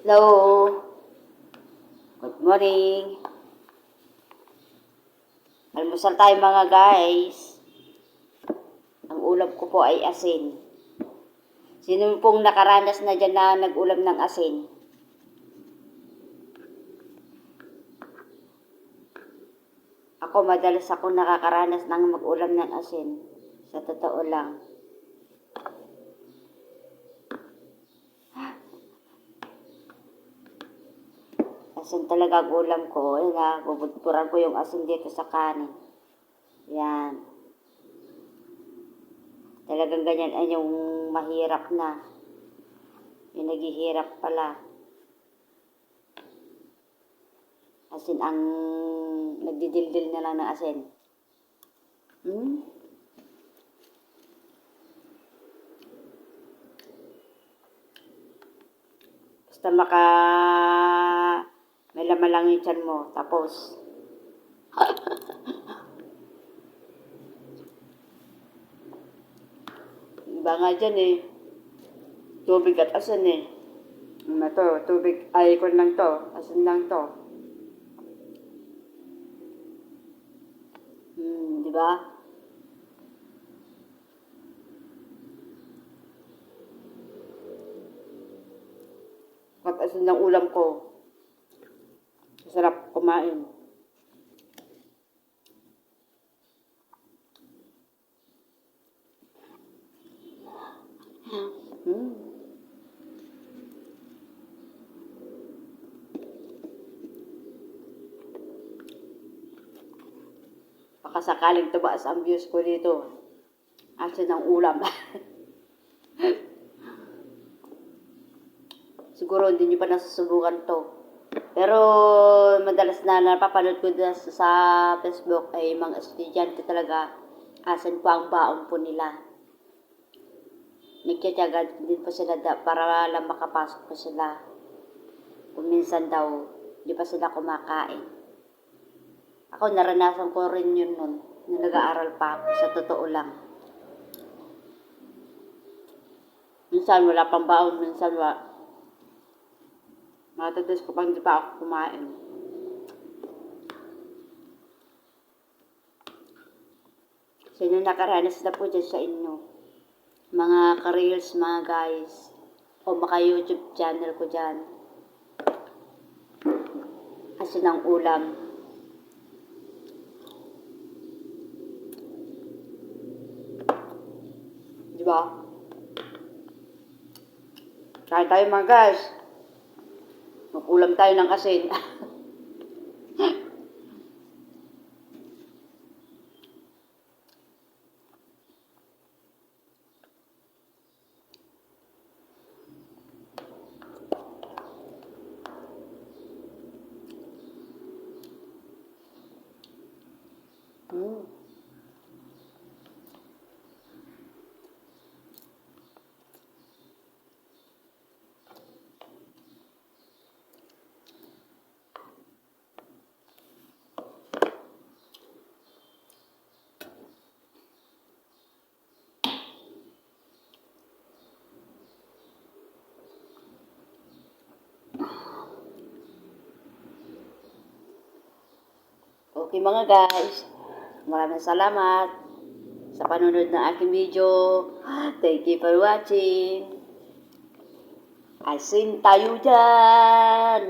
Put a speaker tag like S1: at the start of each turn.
S1: Hello. Good morning. Almusal tayo mga guys. Ang ulam ko po ay asin. Sino pong nakaranas na dyan na nag-ulam ng asin? Ako madalas ako nakakaranas ng mag-ulam ng asin. Sa totoo lang. Asin talaga ang ulam ko. Ayan na, bubudpuran ko yung asin dito sa kanin. Yan. Talagang ganyan ay yung mahirap na. Yung naghihirap pala. Asin ang nagdidildil na lang ng asin. Hmm? Basta maka may laman lang mo. Tapos, iba nga dyan eh. Tubig at asin eh. Ano to? Tubig, ay, kung lang to. Asin lang to. Hmm, di ba? At asin ng ulam ko. Kumain. Hmm. Baka sakaling tumaas ang views ko dito. Asin ng ulam. Siguro hindi nyo pa nasusubukan to. Pero madalas na napapanood ko sa Facebook ay mga estudyante talaga asan pa ang baon po nila. Nagtyatsyaga din pa sila da, para lang makapasok pa sila. Kung minsan daw, di pa sila kumakain. Ako naranasan ko rin yun nun, na nag-aaral pa ako, sa totoo lang. Minsan wala pang baon, minsan wala, Matatas ko pang di pa ako kumain. Sino nakaranas na po dyan sa inyo? Mga ka-reels, mga guys. O maka YouTube channel ko dyan. Asin ang ulam. Di ba? Kain tayo mga guys. Mag-ulam tayo ng asin. Okay mga guys, maraming salamat sa panunod ng aking video. Thank you for watching. Asin tayo dyan.